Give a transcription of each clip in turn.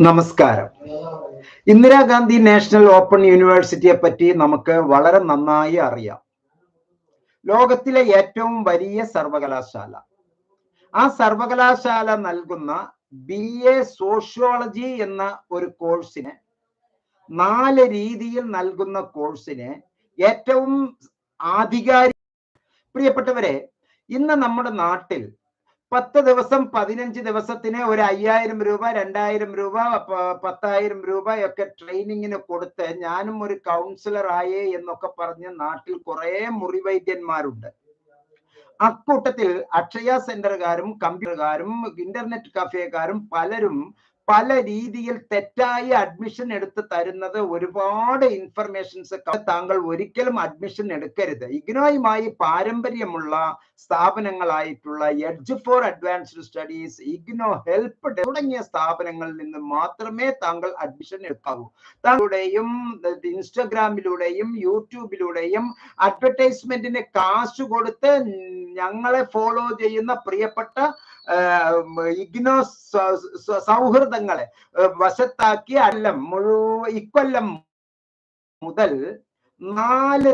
നമസ്കാരം. Indira Gandhi national open യൂണിവേഴ്സിറ്റിയെ പറ്റി നമുക്ക് വളരെ നന്നായി അറിയാം. ലോകത്തിലെ ഏറ്റവും വലിയ സർവകലാശാല. ആ സർവകലാശാല നൽകുന്ന ബി എ സോഷ്യോളജി എന്ന ഒരു കോഴ്സിന് നാല് രീതിയിൽ നൽകുന്ന കോഴ്സിന് ഏറ്റവും ആധികാരിക പ്രിയപ്പെട്ടവരെ ഇന്ന് നമ്മുടെ നാട്ടിൽ പത്ത് ദിവസം പതിനഞ്ച് ദിവസത്തിന് ഒരു അയ്യായിരം രൂപ രണ്ടായിരം രൂപ പത്തായിരം രൂപ ഒക്കെ ട്രെയിനിങ്ങിന് കൊടുത്ത് ഞാനും ഒരു കൗൺസിലർ ആയേ എന്നൊക്കെ പറഞ്ഞ് നാട്ടിൽ കുറെ മുറിവൈദ്യന്മാരുണ്ട് അക്കൂട്ടത്തിൽ അക്ഷയ സെന്ററുകാരും കമ്പ്യൂട്ടറുകാരും ഇന്റർനെറ്റ് കഫേക്കാരും പലരും പല രീതിയിൽ തെറ്റായി അഡ്മിഷൻ എടുത്ത് തരുന്നത് ഒരുപാട് ഇൻഫർമേഷൻസ് താങ്കൾ ഒരിക്കലും അഡ്മിഷൻ എടുക്കരുത്. ഇഗ്നോയുമായി പാരമ്പര്യമുള്ള സ്ഥാപനങ്ങളായിട്ടുള്ള edge for advanced studies IGNOU help തുടങ്ങിയ സ്ഥാപനങ്ങളിൽ നിന്ന് മാത്രമേ താങ്കൾ അഡ്മിഷൻ എടുക്കാവൂ. താങ്കളുടെയും ഇൻസ്റ്റഗ്രാമിലൂടെയും യൂട്യൂബിലൂടെയും അഡ്വർടൈസ്മെന്റിന് കാശ് കൊടുത്ത് ഞങ്ങളെ ഫോളോ ചെയ്യുന്ന പ്രിയപ്പെട്ട ഇഗ്നോ സൗഹൃദങ്ങളെ വശത്താക്കി അല്ലം മുഴുവൻ ഇക്കൊല്ലം മുതൽ നാല്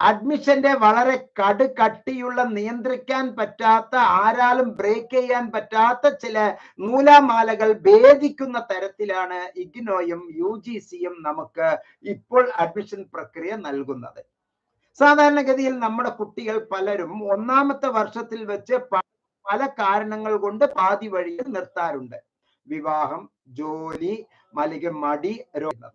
അഡ്മിഷന്റെ വളരെ കടുകട്ടിയുള്ള നിയന്ത്രിക്കാൻ പറ്റാത്ത ആരാലും ബ്രേക്ക് ചെയ്യാൻ പറ്റാത്ത ചില നൂലാമാലകൾ ഭേദിക്കുന്ന തരത്തിലാണ് ഇഗ്നോയും യു ജി സിയും നമുക്ക് ഇപ്പോൾ അഡ്മിഷൻ പ്രക്രിയ നൽകുന്നത്. സാധാരണഗതിയിൽ നമ്മുടെ കുട്ടികൾ പലരും ഒന്നാമത്തെ വർഷത്തിൽ വെച്ച് പല കാരണങ്ങൾ കൊണ്ട് പാതി വഴിയിൽ നിർത്താറുണ്ട്. വിവാഹം ജോലി മലിക മടി രോഗം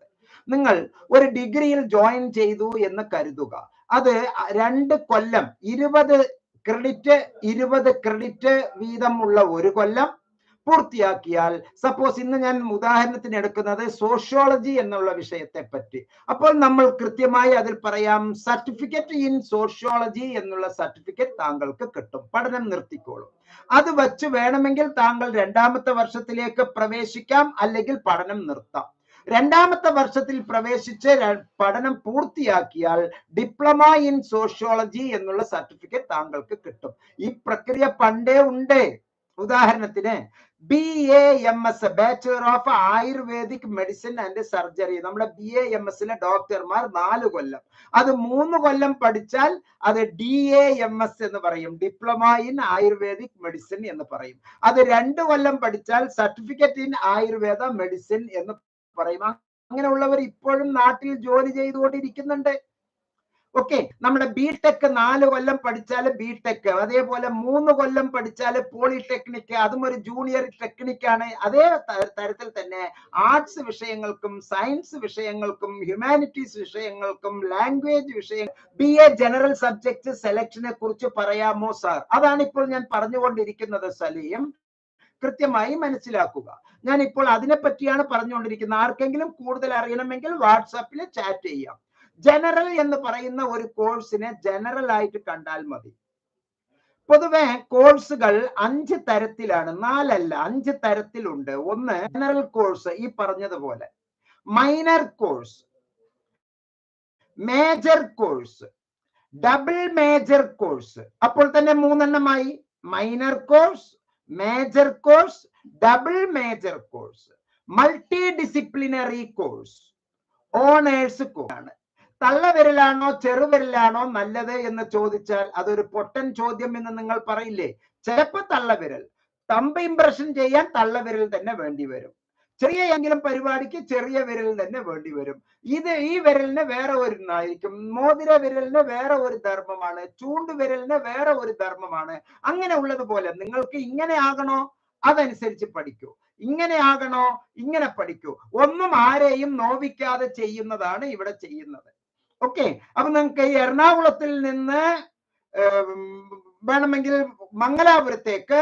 നിങ്ങൾ ഒരു ഡിഗ്രിയിൽ ജോയിൻ ചെയ്തു എന്ന് കരുതുക. അത് രണ്ട് കൊല്ലം ഇരുപത് ക്രെഡിറ്റ് ഇരുപത് ക്രെഡിറ്റ് വീതമുള്ള ഒരു കൊല്ലം പൂർത്തിയാക്കിയാൽ സപ്പോസ് ഇന്ന് ഞാൻ ഉദാഹരണത്തിന് എടുക്കുന്നത് സോഷ്യോളജി എന്നുള്ള വിഷയത്തെ പറ്റി അപ്പോൾ നമ്മൾ കൃത്യമായി അതിൽ പറയാം സർട്ടിഫിക്കറ്റ് ഇൻ സോഷ്യോളജി എന്നുള്ള സർട്ടിഫിക്കറ്റ് താങ്കൾക്ക് കിട്ടും. പഠനം നിർത്തിക്കോളും. അത് വച്ച് വേണമെങ്കിൽ താങ്കൾ രണ്ടാമത്തെ വർഷത്തിലേക്ക് പ്രവേശിക്കാം അല്ലെങ്കിൽ പഠനം നിർത്താം. രണ്ടാമത്തെ വർഷത്തിൽ പ്രവേശിച്ച് പഠനം പൂർത്തിയാക്കിയാൽ ഡിപ്ലോമ ഇൻ സോഷ്യോളജി എന്നുള്ള സർട്ടിഫിക്കറ്റ് താങ്കൾക്ക് കിട്ടും. ഈ പ്രക്രിയ പണ്ടേ ഉണ്ട്. ഉദാഹരണത്തിന് B A M S bachelor of Ayurvedic medicine and surgery നമ്മുടെ ബി എ എം എസിലെ ഡോക്ടർമാർ നാല് കൊല്ലം. അത് മൂന്ന് കൊല്ലം പഠിച്ചാൽ അത് ഡി എ എം എസ് എന്ന് പറയും. ഡിപ്ലോമ ഇൻ ആയുർവേദിക് മെഡിസിൻ എന്ന് പറയും. അത് രണ്ട് കൊല്ലം പഠിച്ചാൽ സർട്ടിഫിക്കറ്റ് ഇൻ ആയുർവേദ മെഡിസിൻ എന്ന് പറയും. അങ്ങനെയുള്ളവർ ഇപ്പോഴും നാട്ടിൽ ജോലി ചെയ്തുകൊണ്ടിരിക്കുന്നുണ്ട്. ഓക്കെ നമ്മുടെ ബി ടെക് നാല് കൊല്ലം പഠിച്ചാൽ ബി ടെക് അതേപോലെ മൂന്ന് കൊല്ലം പഠിച്ചാൽ പോളിടെക്നിക് അതും ഒരു ജൂനിയർ ടെക്നിക്കാണ് അതേ തരത്തിൽ തന്നെ ആർട്സ് വിഷയങ്ങൾക്കും സയൻസ് വിഷയങ്ങൾക്കും ഹ്യൂമാനിറ്റീസ് വിഷയങ്ങൾക്കും ലാംഗ്വേജ് വിഷയ ബി എ ജനറൽ സബ്ജക്ട് സെലക്ഷനെ കുറിച്ച് പറയാമോ സാർ അതാണ് ഇപ്പോൾ ഞാൻ പറഞ്ഞുകൊണ്ടിരിക്കുന്നത് സലീം. കൃത്യമായി മനസ്സിലാക്കുക. ഞാൻ ഇപ്പോൾ അതിനെ പറ്റിയാണ് പറഞ്ഞുകൊണ്ടിരിക്കുന്നത്. ആർക്കെങ്കിലും കൂടുതൽ അറിയണമെങ്കിൽ വാട്സാപ്പിൽ ചാറ്റ് ചെയ്യാം. ജനറൽ എന്ന് പറയുന്ന ഒരു കോഴ്സിനെ ജനറൽ ആയിട്ട് കണ്ടാൽ മതി. പൊതുവെ കോഴ്സുകൾ അഞ്ച് തരത്തിലാണ്. നാലല്ല അഞ്ച് തരത്തിലുണ്ട്. ഒന്ന് ജനറൽ കോഴ്സ് ഈ പറഞ്ഞതുപോലെ. Minor course major course double major course അപ്പോൾ തന്നെ മൂന്നെണ്ണമായി. Minor course major course double major course multi disciplinary course honours course തള്ളവിരലാണോ ചെറുവിരലാണോ നല്ലത് എന്ന് ചോദിച്ചാൽ അതൊരു പൊട്ടൻ ചോദ്യം എന്ന് നിങ്ങൾ പറയില്ലേ? ചിലപ്പോ തള്ളവിരൽ. തമ്പ് ഇംപ്രഷൻ ചെയ്യാൻ തള്ളവിരൽ തന്നെ വേണ്ടി വരും. ചെറിയ എങ്കിലും പരിപാടിക്ക് ചെറിയ വിരൽ തന്നെ വേണ്ടി വരും. ഇത് ഈ വിരലിന് വേറെ ഒരു ആയിരിക്കും മോതിര വിരലിന് വേറെ ഒരു ധർമ്മമാണ്. ചൂണ്ടു വിരലിന് വേറെ ഒരു ധർമ്മമാണ്. അങ്ങനെ ഉള്ളതുപോലെ നിങ്ങൾക്ക് ഇങ്ങനെ ആകണോ? അതനുസരിച്ച് പഠിക്കൂ. ഇങ്ങനെ ആകണോ? ഇങ്ങനെ പഠിക്കൂ. ഒന്നും ആരെയും നോവിക്കാതെ ചെയ്യുന്നതാണ് ഇവിടെ ചെയ്യുന്നത്. ഓക്കെ. അപ്പൊ നിങ്ങൾക്ക് ഈ എറണാകുളത്തിൽ നിന്ന് വേണമെങ്കിൽ മംഗലാപുരത്തേക്ക്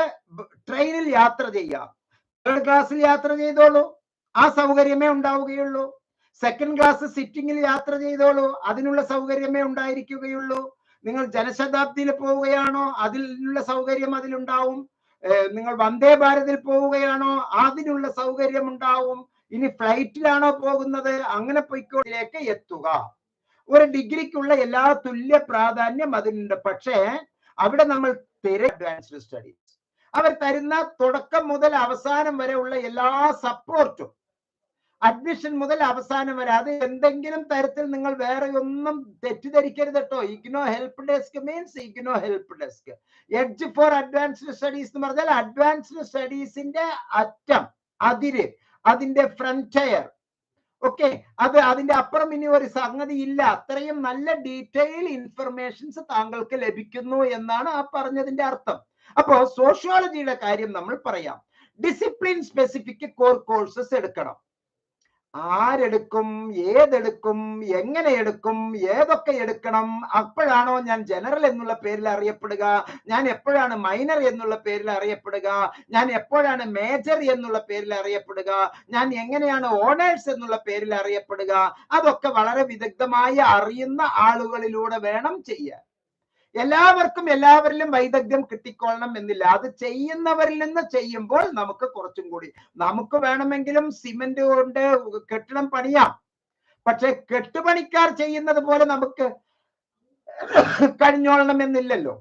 ട്രെയിനിൽ യാത്ര ചെയ്യാം. തേർഡ് ക്ലാസ്സിൽ യാത്ര ചെയ്തോളൂ. ആ സൗകര്യമേ ഉണ്ടാവുകയുള്ളൂ. സെക്കൻഡ് ക്ലാസ് സിറ്റിംഗിൽ യാത്ര ചെയ്തോളൂ. അതിനുള്ള സൗകര്യമേ ഉണ്ടായിരിക്കുകയുള്ളൂ. നിങ്ങൾ ജനശതാബ്ദിയിൽ പോവുകയാണോ? അതിനുള്ള സൗകര്യം അതിലുണ്ടാവും. നിങ്ങൾ വന്ദേ ഭാരതിൽ പോവുകയാണോ? അതിനുള്ള സൗകര്യം ഉണ്ടാവും. ഇനി ഫ്ലൈറ്റിലാണോ പോകുന്നത്? അങ്ങനെ പൊയ്ക്കോട്ടിലേക്ക് എത്തുക. ഒരു ഡിഗ്രിക്കുള്ള എല്ലാ തുല്യ പ്രാധാന്യം അതിനുണ്ട്. പക്ഷേ അവിടെ നമ്മൾ തിര അഡ്വാൻസ്ഡ് സ്റ്റഡീസ് അവർ തരുന്ന തുടക്കം മുതൽ അവസാനം വരെ ഉള്ള എല്ലാ സപ്പോർട്ടും അഡ്മിഷൻ മുതൽ അവസാനം വരെ അത് എന്തെങ്കിലും തരത്തിൽ നിങ്ങൾ വേറെ ഒന്നും തെറ്റിദ്ധരിക്കരുത് കേട്ടോ IGNOU help desk means IGNOU help desk edge for advanced studies എന്ന് പറഞ്ഞാൽ അഡ്വാൻസ്ഡ് സ്റ്റഡീസിന്റെ അറ്റം അതിര് അതിന്റെ ഫ്രണ്ടയർ ഓക്കെ അത് അതിന്റെ അപ്പുറം ഇനി ഒരു സംഗതി ഇല്ല. അത്രയും നല്ല ഡീറ്റെയിൽ ഇൻഫർമേഷൻസ് താങ്കൾക്ക് ലഭിക്കുന്നു എന്നാണ് ആ പറഞ്ഞതിന്റെ അർത്ഥം. അപ്പോ സോഷ്യോളജിയുടെ കാര്യം നമ്മൾ പറയാം. ഡിസിപ്ലിൻ സ്പെസിഫിക് കോർ കോഴ്സസ് എടുക്കണം. ആരെടുക്കും ഏതെടുക്കും എങ്ങനെ എടുക്കും ഏതൊക്കെ എടുക്കണം അപ്പോഴാണോ ഞാൻ ജനറൽ എന്നുള്ള പേരിൽ അറിയപ്പെടുക ഞാൻ എപ്പോഴാണ് മൈനർ എന്നുള്ള പേരിൽ അറിയപ്പെടുക ഞാൻ എപ്പോഴാണ് മേജർ എന്നുള്ള പേരിൽ അറിയപ്പെടുക ഞാൻ എങ്ങനെയാണ് ഓണേഴ്സ് എന്നുള്ള പേരിൽ അറിയപ്പെടുക അതൊക്കെ വളരെ വിദഗ്ധമായി അറിയുന്ന ആളുകളിലൂടെ വേണം ചെയ്യാൻ. എല്ലാവർക്കും എല്ലാവരിലും വൈദഗ്ധ്യം കിട്ടിക്കൊള്ളണം എന്നില്ല. അത് ചെയ്യുന്നവരിൽ നിന്ന് ചെയ്യുമ്പോൾ നമുക്ക് കുറച്ചും കൂടി. നമുക്ക് വേണമെങ്കിലും സിമെന്റ് കൊണ്ട് കെട്ടിടം പണിയാം. പക്ഷെ കെട്ടുപണിക്കാർ ചെയ്യുന്നത് പോലെ നമുക്ക് കഴിഞ്ഞോളണം എന്നില്ലല്ലോ.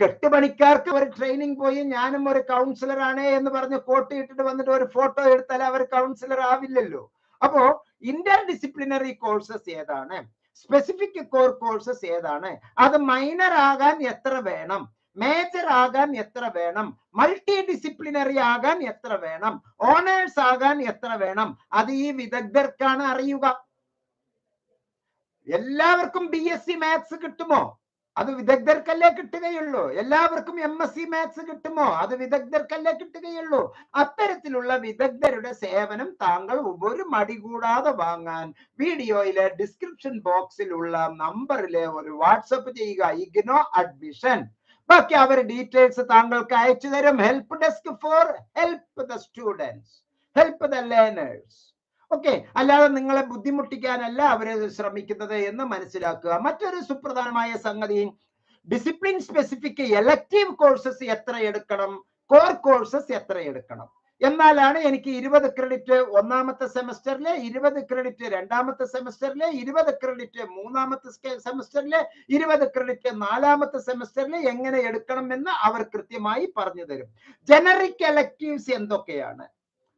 കെട്ടുപണിക്കാർക്ക് ഒരു ട്രെയിനിങ് പോയി ഞാനും ഒരു കൗൺസിലറാണ് എന്ന് പറഞ്ഞ് കോട്ട് ഇട്ടിട്ട് വന്നിട്ട് ഒരു ഫോട്ടോ എടുത്താൽ അവർ കൗൺസിലർ ആവില്ലല്ലോ. അപ്പോ ഇന്റർ ഡിസിപ്ലിനറി കോഴ്സസ് ഏതാണ്? സ്പെസിഫിക് കോർ കോഴ്സസ് ഏതാണ്? അത് മൈനർ ആകാൻ എത്ര വേണം? മേജർ ആകാൻ എത്ര വേണം? മൾട്ടി ഡിസിപ്ലിനറി ആകാൻ എത്ര വേണം? ഓണേഴ്സ് ആകാൻ എത്ര വേണം? അത് ഈ വിദഗ്ധർക്കാണ് അറിയുക. എല്ലാവർക്കും ബി എസ് സി മാത്സ് കിട്ടുമോ? അത് വിദഗ്ധർക്കല്ലേ കിട്ടുകയുള്ളൂ? എല്ലാവർക്കും എം എസ് സി മാത്സ് കിട്ടുമോ? അത് വിദഗ്ധർക്കല്ലേ കിട്ടുകയുള്ളൂ? അത്തരത്തിലുള്ള വിദഗ്ധരുടെ സേവനം താങ്കൾ ഒരു മടി കൂടാതെ വാങ്ങാൻ വീഡിയോയിലെ ഡിസ്ക്രിപ്ഷൻ ബോക്സിലുള്ള നമ്പറിലെ ഒരു വാട്സപ്പ് ചെയ്യുക. ഇഗ്നോ അഡ്മിഷൻ ബാക്കി അവർ ഡീറ്റെയിൽസ് താങ്കൾക്ക് അയച്ചു തരും help desk for help the students help the learners okay. അല്ലാതെ നിങ്ങളെ ബുദ്ധിമുട്ടിക്കാനല്ല അവർ ശ്രമിക്കുന്നത് എന്ന് മനസ്സിലാക്കുക. മറ്റൊരു സുപ്രധാനമായ സംഗതി ഡിസിപ്ലിൻ സ്പെസിഫിക് എലക്റ്റീവ് കോഴ്സസ് എത്ര എടുക്കണം? കോർ കോഴ്സസ് എത്ര എടുക്കണം? എന്നാലാണ് എനിക്ക് ഇരുപത് ക്രെഡിറ്റ് ഒന്നാമത്തെ സെമസ്റ്ററിലെ ഇരുപത് ക്രെഡിറ്റ് രണ്ടാമത്തെ സെമസ്റ്ററിലെ ഇരുപത് ക്രെഡിറ്റ് മൂന്നാമത്തെ സെമസ്റ്ററിലെ ഇരുപത് ക്രെഡിറ്റ് നാലാമത്തെ സെമസ്റ്ററിലെ എങ്ങനെ എടുക്കണം എന്ന് അവർ കൃത്യമായി പറഞ്ഞു തരും. ജനറിക് എലക്റ്റീവ്സ് എന്തൊക്കെയാണ്?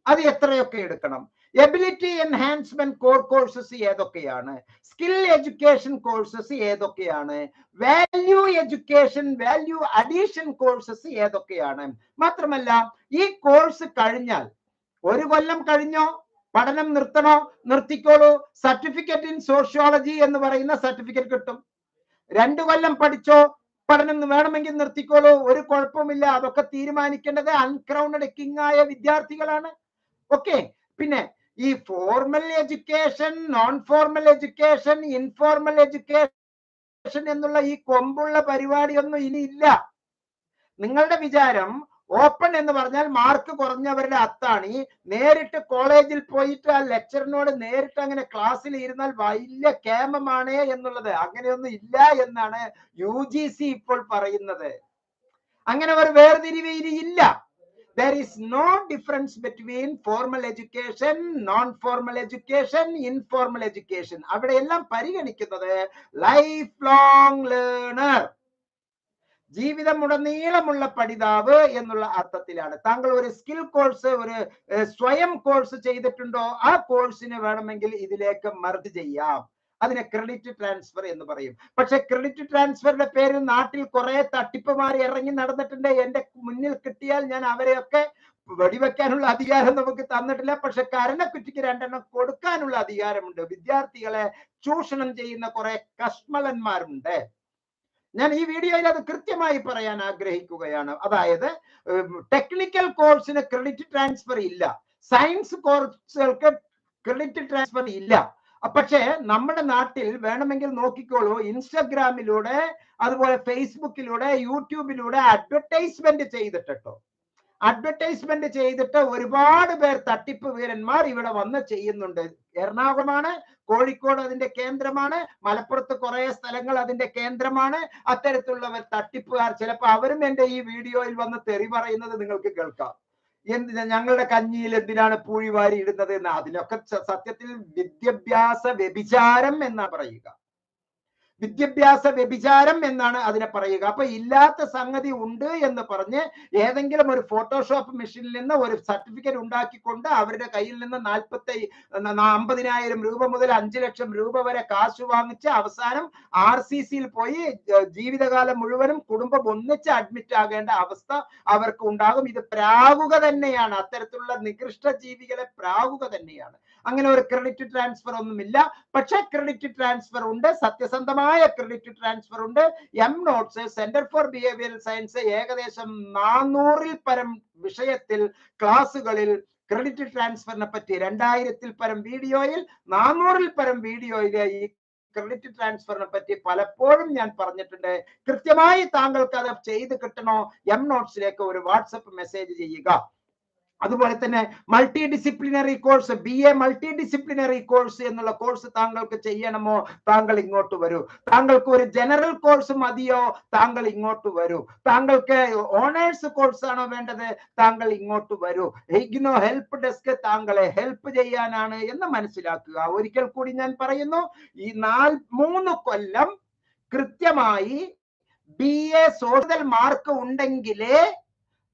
അത് എത്രയൊക്കെ എടുക്കണം? എബിലിറ്റി എൻഹാൻസ്മെന്റ് കോർ കോഴ്സസ് ഏതൊക്കെയാണ്? സ്കിൽ എഡ്യൂക്കേഷൻ കോഴ്സസ് ഏതൊക്കെയാണ്? Value education value addition courses ഏതൊക്കെയാണ്? മാത്രമല്ല ഈ കോഴ്സ് കഴിഞ്ഞാൽ ഒരു കൊല്ലം കഴിഞ്ഞോ? പഠനം നിർത്തണോ? നിർത്തിക്കോളൂ. സർട്ടിഫിക്കറ്റ് ഇൻ സോഷ്യോളജി എന്ന് പറയുന്ന സർട്ടിഫിക്കറ്റ് കിട്ടും. രണ്ടു കൊല്ലം പഠിച്ചോ? പഠനം വേണമെങ്കിൽ നിർത്തിക്കോളൂ. ഒരു കുഴപ്പമില്ല അതൊക്കെ തീരുമാനിക്കേണ്ടത് അൺക്രൗണ്ടഡ് കിങ് ആയ വിദ്യാർത്ഥികളാണ്. ഓക്കെ പിന്നെ ഈ formal education non formal education informal education എന്നുള്ള ഈ കൊമ്പുള്ള പരിപാടിയൊന്നും ഇനി ഇല്ല. നിങ്ങളുടെ വിചാരം ഓപ്പൺ എന്ന് പറഞ്ഞാൽ മാർക്ക് കുറഞ്ഞവരുടെ അത്താണ്. നേരിട്ട് കോളേജിൽ പോയിട്ട് ആ ലെക്ചറിനോട് നേരിട്ട് അങ്ങനെ ക്ലാസ്സിൽ ഇരുന്നാൽ വലിയ കേമമാണ് എന്നുള്ളത്. അങ്ങനെയൊന്നും ഇല്ല എന്നാണ് യു ഇപ്പോൾ പറയുന്നത്. അങ്ങനെ ഒരു വേർതിരിവ് ഇല്ല. There is no difference between formal education non formal education informal education. അവിടെ എല്ലാം പരിഗണിക്കുന്നത് ലൈഫ് ലോങ് ലേണർ ജീവിതം ഉടനീളമുള്ള പഠിതാവ് എന്നുള്ള അർത്ഥത്തിലാണ്. താങ്കൾ ഒരു സ്കിൽ കോഴ്സ് ഒരു സ്വയം കോഴ്സ് ചെയ്തിട്ടുണ്ടോ? ആ കോഴ്സിന് വേണമെങ്കിൽ ഇതിലേക്ക് മർജ് ചെയ്യാം. അതിനെ ക്രെഡിറ്റ് ട്രാൻസ്ഫർ എന്ന് പറയും. പക്ഷെ ക്രെഡിറ്റ് ട്രാൻസ്ഫറിന്റെ പേരിൽ നാട്ടിൽ കുറെ തട്ടിപ്പുമാർ ഇറങ്ങി നടന്നിട്ടുണ്ട്. എന്റെ മുന്നിൽ കിട്ടിയാൽ ഞാൻ അവരെയൊക്കെ വെടിവെക്കാനുള്ള അധികാരം നമുക്ക് തന്നിട്ടില്ല. പക്ഷെ കരണക്കുറ്റിക്ക് രണ്ടെണ്ണം കൊടുക്കാനുള്ള അധികാരമുണ്ട്. വിദ്യാർത്ഥികളെ ചൂഷണം ചെയ്യുന്ന കുറെ കഷ്മലന്മാരുണ്ട് ഞാൻ ഈ വീഡിയോയിൽ അത് കൃത്യമായി പറയാൻ ആഗ്രഹിക്കുകയാണ്. അതായത് ടെക്നിക്കൽ കോഴ്സിന് ക്രെഡിറ്റ് ട്രാൻസ്ഫർ ഇല്ല. സയൻസ് കോഴ്സുകൾക്ക് ക്രെഡിറ്റ് ട്രാൻസ്ഫർ ഇല്ല. പക്ഷേ നമ്മുടെ നാട്ടിൽ വേണമെങ്കിൽ നോക്കിക്കോളൂ ഇൻസ്റ്റഗ്രാമിലൂടെ അതുപോലെ ഫേസ്ബുക്കിലൂടെ യൂട്യൂബിലൂടെ അഡ്വർടൈസ്മെന്റ് ചെയ്തിട്ടോ അഡ്വർടൈസ്മെന്റ് ചെയ്തിട്ട് ഒരുപാട് പേർ തട്ടിപ്പ് വീരന്മാർ ഇവിടെ വന്ന് ചെയ്യുന്നുണ്ട്. എറണാകുളമാണ് കോഴിക്കോട് അതിന്റെ കേന്ദ്രമാണ് മലപ്പുറത്ത് കുറെ സ്ഥലങ്ങൾ അതിന്റെ കേന്ദ്രമാണ്. അത്തരത്തിലുള്ളവർ തട്ടിപ്പുകാർ ചിലപ്പോൾ അവരും എന്റെ ഈ വീഡിയോയിൽ വന്ന് തെറി പറയുന്നത് നിങ്ങൾക്ക് കേൾക്കാം. എന്തിനാ ഞങ്ങളുടെ കഞ്ഞിയിൽ എന്തിനാണ് പൂഴി വാരി ഇടുന്നത് എന്ന്? അതിനൊക്കെ സത്യത്തിൽ വിദ്യാഭ്യാസ വ്യഭിചാരം എന്നാ പറയുക. വിദ്യാഭ്യാസ വ്യഭിചാരം എന്നാണ് അതിനെ പറയുക. അപ്പൊ ഇല്ലാത്ത സംഗതി ഉണ്ട് എന്ന് പറഞ്ഞ് ഏതെങ്കിലും ഒരു ഫോട്ടോഷോപ്പ് മെഷീനിൽ നിന്ന് ഒരു സർട്ടിഫിക്കറ്റ് ഉണ്ടാക്കിക്കൊണ്ട് അവരുടെ കയ്യിൽ നിന്ന് നാൽപ്പത്തി അമ്പതിനായിരം രൂപ മുതൽ അഞ്ചു ലക്ഷം രൂപ വരെ കാശ് വാങ്ങിച്ച് അവസാനം ആർ സി സിയിൽ പോയി ജീവിതകാലം മുഴുവനും കുടുംബം ഒന്നിച്ച് അഡ്മിറ്റ് ആകേണ്ട അവസ്ഥ അവർക്ക് ഉണ്ടാകും. ഇത് പ്രാകുക തന്നെയാണ്. അത്തരത്തിലുള്ള നികൃഷ്ട ജീവികളെ പ്രാകുക തന്നെയാണ്. അങ്ങനെ ഒരു ക്രെഡിറ്റ് ട്രാൻസ്ഫർ ഒന്നുമില്ല. പക്ഷെ ക്രെഡിറ്റ് ട്രാൻസ്ഫർ ഉണ്ട്. സത്യസന്ധമായ ക്രെഡിറ്റ് ട്രാൻസ്ഫർ ഉണ്ട്. M notes centre for behavioural science ഏകദേശം നാനൂറിൽ പരം വിഷയത്തിൽ ക്ലാസ്സുകളിൽ ക്രെഡിറ്റ് ട്രാൻസ്ഫറിനെ പറ്റി രണ്ടായിരത്തിൽ പരം വീഡിയോയിൽ നാനൂറിൽ പരം വീഡിയോയിലെ ഈ ക്രെഡിറ്റ് ട്രാൻസ്ഫറിനെ പറ്റി പലപ്പോഴും ഞാൻ പറഞ്ഞിട്ടുണ്ട്. കൃത്യമായി താങ്കൾക്ക് അത് ചെയ്ത് കിട്ടണോ? എം നോട്ട്സിലേക്ക് ഒരു വാട്സപ്പ് മെസ്സേജ് ചെയ്യുക. അതുപോലെ തന്നെ multi disciplinary course B A multi disciplinary course എന്നുള്ള കോഴ്സ് താങ്കൾക്ക് ചെയ്യണമോ? താങ്കൾ ഇങ്ങോട്ട് വരൂ. താങ്കൾക്ക് ഒരു ജനറൽ കോഴ്സ് മതിയോ? താങ്കൾ ഇങ്ങോട്ട് വരൂ. താങ്കൾക്ക് ഓണേഴ്സ് കോഴ്സ് ആണോ വേണ്ടത്? താങ്കൾ ഇങ്ങോട്ട് വരൂ. ഇഗ്നോ ഹെൽപ്പ് ഡെസ്ക് താങ്കളെ ഹെൽപ്പ് ചെയ്യാനാണ് എന്ന് മനസ്സിലാക്കുക. ഒരിക്കൽ കൂടി ഞാൻ പറയുന്നു ഈ നാൽ മൂന്ന് കൊല്ലം കൃത്യമായി ബി എ സോഷ്യൽ മാർക്ക് ഉണ്ടെങ്കിലേ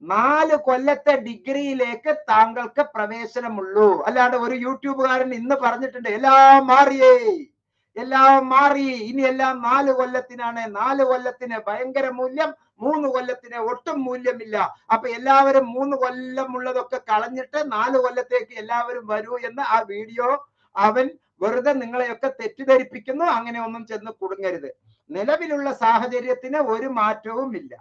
നാല് കൊല്ലത്തെ ഡിഗ്രിയിലേക്ക് താങ്കൾക്ക് പ്രവേശനമുള്ളൂ. അല്ലാണ്ട് ഒരു യൂട്യൂബുകാരൻ ഇന്ന് പറഞ്ഞിട്ടുണ്ട് എല്ലാം മാറിയേ എല്ലാം മാറി. ഇനി എല്ലാം നാല് കൊല്ലത്തിനാണ്. നാല് കൊല്ലത്തിന് ഭയങ്കര മൂല്യം മൂന്ന് കൊല്ലത്തിന് ഒട്ടും മൂല്യമില്ല. അപ്പൊ എല്ലാവരും മൂന്ന് കൊല്ലം ഉള്ളതൊക്കെ കളഞ്ഞിട്ട് നാല് കൊല്ലത്തേക്ക് എല്ലാവരും വരൂ എന്ന് ആ വീഡിയോ അവൻ വെറുതെ നിങ്ങളെയൊക്കെ തെറ്റിദ്ധരിപ്പിക്കുന്നു. അങ്ങനെ ഒന്നും ചെന്ന് കുടുങ്ങരുത്. നിലവിലുള്ള സാഹചര്യത്തിന് ഒരു മാറ്റവും ഇല്ല?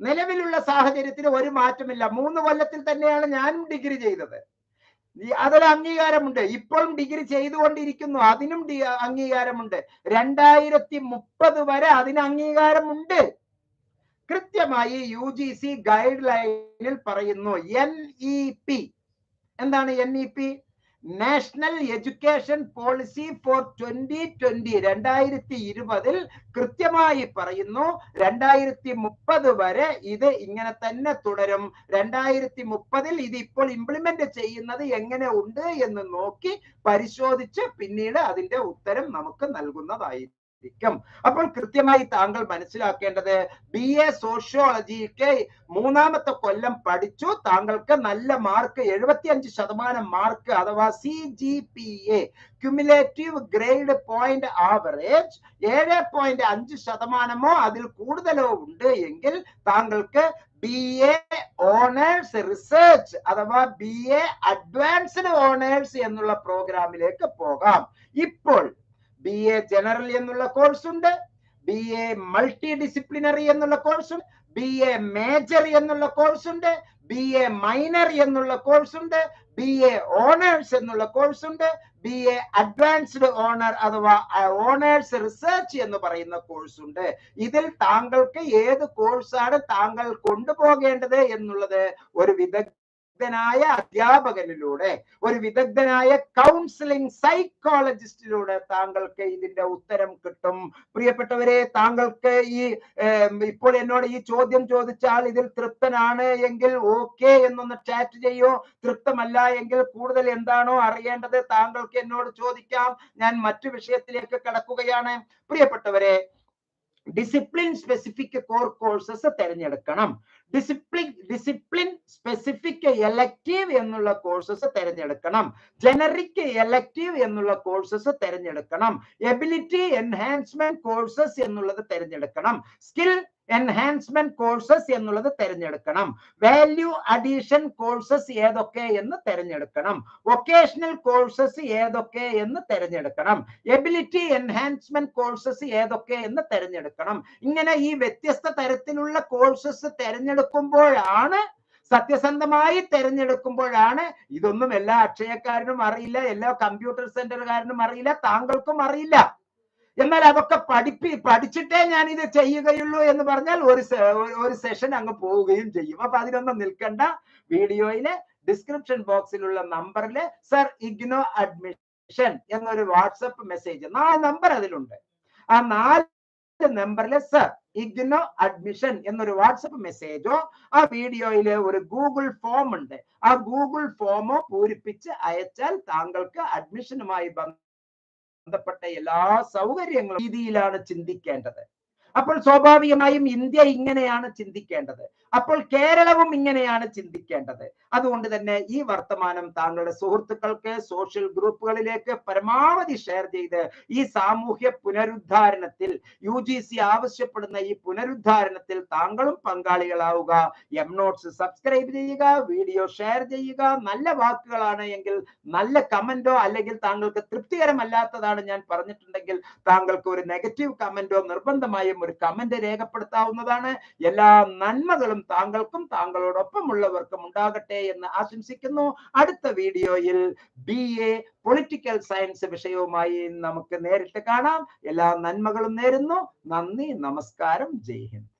നിലവിലുള്ള സാഹചര്യത്തിൽ ഒരു മാറ്റമില്ല. മൂന്ന് കൊല്ലത്തിൽ തന്നെയാണ് ഞാനും ഡിഗ്രി ചെയ്തത്. അതൊരു അംഗീകാരമുണ്ട്. ഇപ്പോഴും ഡിഗ്രി ചെയ്തുകൊണ്ടിരിക്കുന്നു. അതിനും അംഗീകാരമുണ്ട്. രണ്ടായിരത്തി മുപ്പത് വരെ അതിന് അംഗീകാരമുണ്ട്. കൃത്യമായി യു ജി സി ഗൈഡ് ലൈനിൽ പറയുന്നു എൻ ഇ പി. എന്താണ് N E P? National education policy for twenty twenty രണ്ടായിരത്തി ഇരുപതിൽ കൃത്യമായി പറയുന്നു രണ്ടായിരത്തി മുപ്പത് വരെ ഇത് ഇങ്ങനെ തന്നെ തുടരും. രണ്ടായിരത്തി മുപ്പതിൽ ഇത് ഇപ്പോൾ ഇംപ്ലിമെന്റ് ചെയ്യുന്നത് എങ്ങനെ ഉണ്ട് എന്ന് നോക്കി പരിശോധിച്ച് പിന്നീട് അതിന്റെ ഉത്തരം നമുക്ക് നൽകുന്നതായിരിക്കും അപ്പോൾ കൃത്യമായി താങ്കൾ മനസ്സിലാക്കേണ്ടത് ബി എ സോഷ്യോളജിക്ക് മൂന്നാമത്തെ കൊല്ലം പഠിച്ചു. താങ്കൾക്ക് നല്ല മാർക്ക് എഴുപത്തിയഞ്ച് ശതമാനം മാർക്ക് അഥവാ C G P A cumulative grade point average ഏഴ് പോയിന്റ് അഞ്ച് ശതമാനമോ അതിൽ കൂടുതലോ ഉണ്ട് എങ്കിൽ താങ്കൾക്ക് ബി എ ഓണേഴ്സ് റിസർച്ച് അഥവാ ബി എ അഡ്വാൻസ്ഡ് ഓണേഴ്സ് എന്നുള്ള പ്രോഗ്രാമിലേക്ക് പോകാം. ഇപ്പോൾ ബി എ ജനറൽ എന്നുള്ള കോഴ്സ് ഉണ്ട്. ബി എ മൾട്ടി ഡിസിപ്ലിനറി എന്നുള്ള കോഴ്സ് ബി എ മേജർ എന്നുള്ള കോഴ്സ് ഉണ്ട്. ബി എ മൈനർ എന്നുള്ള കോഴ്സ് ഉണ്ട്. ബി എ ഓണേഴ്സ് എന്നുള്ള കോഴ്സ് ഉണ്ട്. ബി എ അഡ്വാൻസ്ഡ് ഓണർ അഥവാ ഓണേഴ്സ് റിസർച്ച് എന്ന് പറയുന്ന കോഴ്സ് ഉണ്ട്. ഇതിൽ താങ്കൾക്ക് ഏത് കോഴ്സാണ് താങ്കൾ കൊണ്ടുപോകേണ്ടത് എന്നുള്ളത് ഒരു വിദഗ്ധനായ അധ്യാപകനിലൂടെ ഒരു വിദഗ്ധനായ കൗൺസിലിംഗ് സൈക്കോളജിസ്റ്റിലൂടെ താങ്കൾക്ക് ഇതിന്റെ ഉത്തരം കിട്ടും. പ്രിയപ്പെട്ടവരെ താങ്കൾക്ക് ഈ ഇപ്പോൾ എന്നോട് ഈ ചോദ്യം ചോദിച്ചാൽ ഇതിൽ തൃപ്തനാണ് എങ്കിൽ ഓക്കെ എന്നൊന്ന് ചാറ്റ് ചെയ്യോ. തൃപ്തമല്ല എങ്കിൽ കൂടുതൽ എന്താണോ അറിയേണ്ടത് താങ്കൾക്ക് എന്നോട് ചോദിക്കാം. ഞാൻ മറ്റു വിഷയത്തിലേക്ക് കടക്കുകയാണ്. പ്രിയപ്പെട്ടവരെ ഡിസിപ്ലിൻ സ്പെസിഫിക് കോർ കോഴ്സസ് തിരഞ്ഞെടുക്കണം. ഡിസിപ്ലിൻ ഡിസിപ്ലിൻ സ്പെസിഫിക് എലക്റ്റീവ് എന്നുള്ള കോഴ്സസ് തിരഞ്ഞെടുക്കണം. ജനറിക് എലക്റ്റീവ് എന്നുള്ള കോഴ്സസ് തിരഞ്ഞെടുക്കണം. എബിലിറ്റി എൻഹാൻസ്മെന്റ് കോഴ്സസ് എന്നുള്ളത് തിരഞ്ഞെടുക്കണം. സ്കിൽ എൻഹാൻസ്മെന്റ് കോഴ്സസ് എന്നുള്ളത് തിരഞ്ഞെടുക്കണം. വാല്യൂ അഡീഷൻ കോഴ്സസ് ഏതൊക്കെ എന്ന് തിരഞ്ഞെടുക്കണം. വൊക്കേഷണൽ കോഴ്സസ് ഏതൊക്കെ എന്ന് തിരഞ്ഞെടുക്കണം. എബിലിറ്റി എൻഹാൻസ്മെന്റ് കോഴ്സസ് ഏതൊക്കെ എന്ന് തിരഞ്ഞെടുക്കണം. ഇങ്ങനെ ഈ വ്യത്യസ്ത തരത്തിലുള്ള കോഴ്സസ് തിരഞ്ഞെടുക്കുമ്പോഴാണ് സത്യസന്ധമായി തിരഞ്ഞെടുക്കുമ്പോഴാണ് ഇതൊന്നും എല്ലാ അക്ഷയക്കാരനും അറിയില്ല എല്ലാ കമ്പ്യൂട്ടർ സെന്ററുകാരനും അറിയില്ല താങ്കൾക്കും അറിയില്ല. എന്നാൽ അതൊക്കെ പഠിപ്പി പഠിച്ചിട്ടേ ഞാൻ ഇത് ചെയ്യുകയുള്ളൂ എന്ന് പറഞ്ഞാൽ ഒരു ഒരു- സെഷൻ അങ്ങ് പോവുകയും ചെയ്യും. അപ്പൊ അതിനൊന്നും നിൽക്കണ്ട. വീഡിയോയിലെ ഡിസ്ക്രിപ്ഷൻ ബോക്സിലുള്ള നമ്പറിൽ സർ ഇഗ്നോ അഡ്മിഷൻ എന്നൊരു വാട്സപ്പ് മെസ്സേജ്. നാല് നമ്പർ അതിലുണ്ട്. ആ നാല് നമ്പറിൽ സർ ഇഗ്നോ അഡ്മിഷൻ എന്നൊരു വാട്സപ്പ് മെസ്സേജോ ആ വീഡിയോയിലെ ഒരു ഗൂഗിൾ ഫോം ഉണ്ട് ആ ഗൂഗിൾ ഫോമോ പൂരിപ്പിച്ച് അയച്ചാൽ താങ്കൾക്ക് അഡ്മിഷനുമായി ബന്ധ ബന്ധപ്പെട്ട എല്ലാ സൗകര്യങ്ങളും രീതിയിലാണ് ചിന്തിക്കേണ്ടത്. അപ്പോൾ സ്വാഭാവികമായും ഇന്ത്യ ഇങ്ങനെയാണ് ചിന്തിക്കേണ്ടത്. അപ്പോൾ കേരളവും ഇങ്ങനെയാണ് ചിന്തിക്കേണ്ടത്. അതുകൊണ്ട് തന്നെ ഈ വർത്തമാനം താങ്കളുടെ സുഹൃത്തുക്കൾക്ക് സോഷ്യൽ ഗ്രൂപ്പുകളിലേക്ക് പരമാവധി ഷെയർ ചെയ്ത് ഈ സാമൂഹ്യ പുനരുദ്ധാരണത്തിൽ യു ജി സി ആവശ്യപ്പെടുന്ന ഈ പുനരുദ്ധാരണത്തിൽ താങ്കളും പങ്കാളികളാവുക. എം നോട്ട്സ് സബ്സ്ക്രൈബ് ചെയ്യുക വീഡിയോ ഷെയർ ചെയ്യുക. നല്ല വാക്കുകളാണ് എങ്കിൽ നല്ല കമന്റോ അല്ലെങ്കിൽ താങ്കൾക്ക് തൃപ്തികരമല്ലാത്തതാണ് ഞാൻ പറഞ്ഞിട്ടുണ്ടെങ്കിൽ താങ്കൾക്ക് ഒരു നെഗറ്റീവ് കമന്റോ നിർബന്ധമായും ഒരു കമന്റ് രേഖപ്പെടുത്താവുന്നതാണ്. എല്ലാ നന്മകളും താങ്കൾക്കും താങ്കളോടൊപ്പം ഉള്ളവർക്കും ഉണ്ടാകട്ടെ എന്ന് ആശംസിക്കുന്നു. അടുത്ത വീഡിയോയിൽ ബി എ പൊളിറ്റിക്കൽ സയൻസ് വിഷയവുമായി നമുക്ക് നേരിട്ട് കാണാം. എല്ലാ നന്മകളും നേരുന്നു. നന്ദി നമസ്കാരം. ജയ് ഹിന്ദ്.